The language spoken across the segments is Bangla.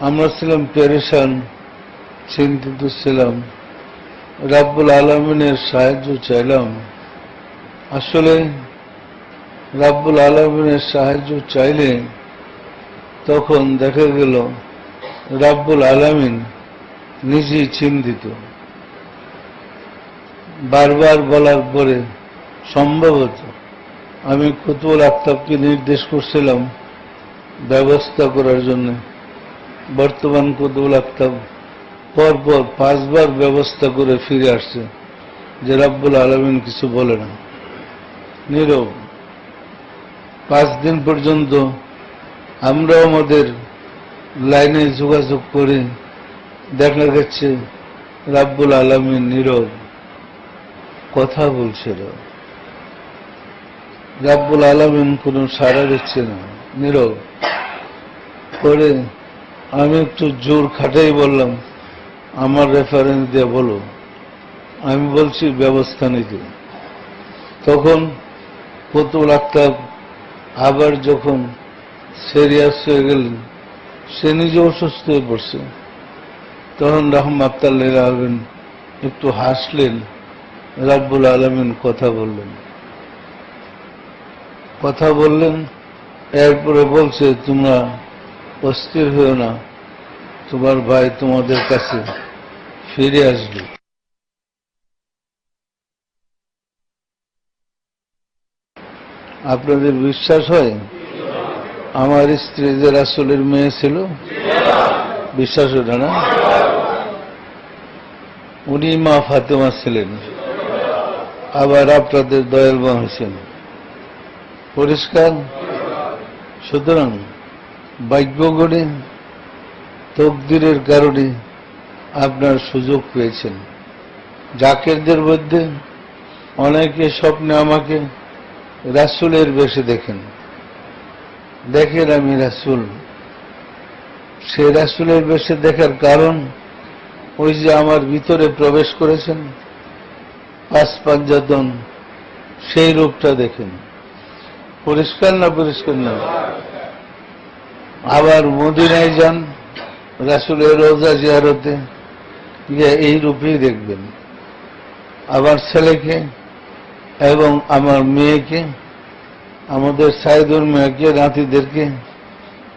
আমরা ছিলাম পেরেশান, চিন্তিত ছিলাম। রাব্বুল আলমিনের সাহায্য চাইলাম। আসলে রাব্বুল আলমিনের সাহায্য চাইলে তখন দেখা গেল রাব্বুল আলমিন নিজেই চিন্তিত। বারবার বলার পরে সম্ভবত আমি কুতুল আক্তাবকে নির্দেশ করছিলাম ব্যবস্থা করার জন্য। বর্তমান আক্তাব পরপর পাঁচবার ব্যবস্থা করে ফিরে আসছে, যে রাব্বুল আলমিন কিছু বলে না। নীরব, পাঁচ দিন পর্যন্ত আমরাও আমাদের লাইনে যোগাযোগ করে দেখা গেছে, রাব্বুল আলমিন নীরব, কথা বলছে রাব্বুল আলমিন কোনো সাড়া দিচ্ছে না। নীরব করে আমি একটু জোর খাটাই বললাম, আমার রেফারেন্স দিয়ে বলো। আমি বলছি, ব্যবস্থা নিতে। তখন পুতুল আক্তাব আবার যখন সিরিয়াস হয়ে গেলেন, সে নিজে অসুস্থ হয়ে পড়ছে। তখন রহমাত্তাল্লিল আলমিন একটু হাসলেন, রাব্বুল আলমিন কথা বললেন। কথা বললেন, এরপরে বলছে, তোমরা অস্থির হয়েও না। তোমার ভাই তোমাদের কাছে ফিরে আসবে। আপনাদের বিশ্বাস হয়? আমার স্ত্রী যে মেয়ে ছিল, বিশ্বাস ওটা না? উনি মা ফাতেমা ছিলেন, আবার আপনাদের দয়াল মা হোসেন পরিষ্কার? সুতরাং গড়ে তকদিরের কারণে আপনার সুযোগ পেয়েছেন। জাকেরদের মধ্যে অনেকে স্বপ্নে আমাকে রাসুলের বেশে দেখেন। দেখেন আমি রাসুল। সে রাসুলের বেশে দেখার কারণ ওই যে আমার ভিতরে প্রবেশ করেছেন, পাঁচ পাঞ্জাতন সেই রূপটা দেখেন। পরিষ্কার না পরিষ্কার না? আবার মদিনায় যান, রাসুলের রোজা জিয়ারতে, গিয়ে এই রূপেই দেখবেন। আবার ছেলেকে এবং আমার মেয়েকে, আমাদের সাইদুর মেয়েকে, নাতিদেরকে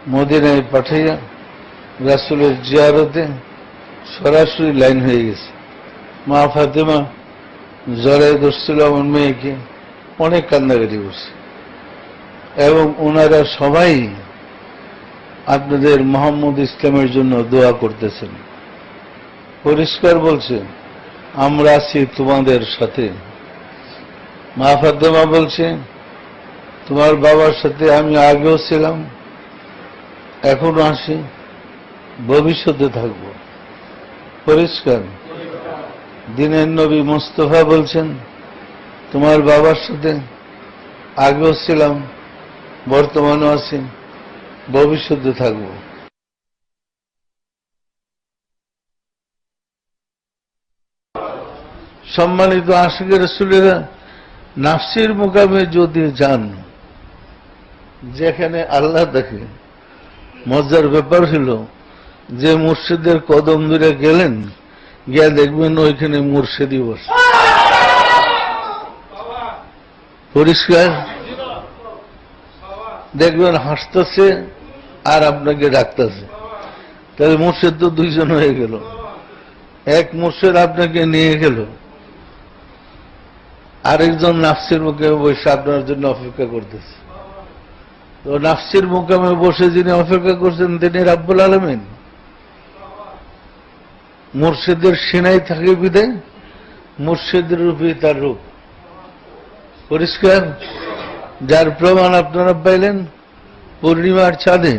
মদিনায় পাঠাইয়া রাসুলের জিয়ারতে সরাসরি লাইন হয়ে গেছে। মা ফাতেমা জ্বরে ধরছিল আমার মেয়েকে, অনেক কান্দাকাটি করছে। এবং ওনারা সবাই আপনাদের মোহাম্মদ ইসলামের জন্য দোয়া করতেছেন। পরিষ্কার বলছে, আমরা আছি তোমাদের সাথে। মা ফাতেমা বলছে, তোমার বাবার সাথে আমি আগেও ছিলাম, এখনও আসি ভবিষ্যতে থাকব। পরিষ্কার। দিনের নবী মোস্তফা বলছেন, তোমার বাবার সাথে আগেও ছিলাম, বর্তমানও আছি। ভবিষ্যতে থাকব। সম্মানিত আশিকের রসুলেরা, নাফসির মোকামে যদি যান, যেখানে আল্লাহ দেখে মজার ব্যাপার হল যে মুর্শিদের কদম ধরে গেলেন, গিয়া দেখবেন ওইখানে মুর্শিদি বসে। পরিষ্কার? দেখবেন হাসতেছে আর আপনাকে ডাকতেছে। তাহলে মুর্শিদ তো দুইজন হয়ে গেল। এক মুর্শিদ আপনাকে নিয়ে গেল। আরেকজন নাফসির মুখে বসে আপনার জন্য অপেক্ষা করতেছে। তো নাফসির মুকামে বসে যিনি অপেক্ষা করছেন, তিনি রাব্বুল আলমিন। মুর্শিদের সেনাই থাকে বিদায়, মুর্শিদের রূপে তার রূপ। পরিষ্কার? যার প্রমাণ আপনারা পাইলেন, পূর্ণিমার চাঁদে।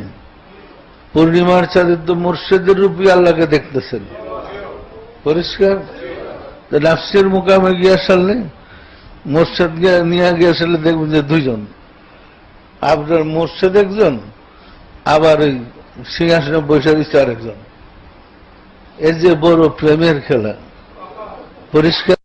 পূর্ণিমার চাঁদে তো মুর্শিদের রূপে আল্লাহকে দেখতেছেন। পরিষ্কার? নাফসির মুকামে গিয়ে আসলে মোর্শেদ নিয়ে গিয়ে আসলে দেখবেন যে দুইজন। আপনার মোর্শেদ একজন, আবার ওই সিংহাসনে বসে দিচ্ছে আরেকজন। এই যে বড় প্রেমের খেলা। পরিষ্কার?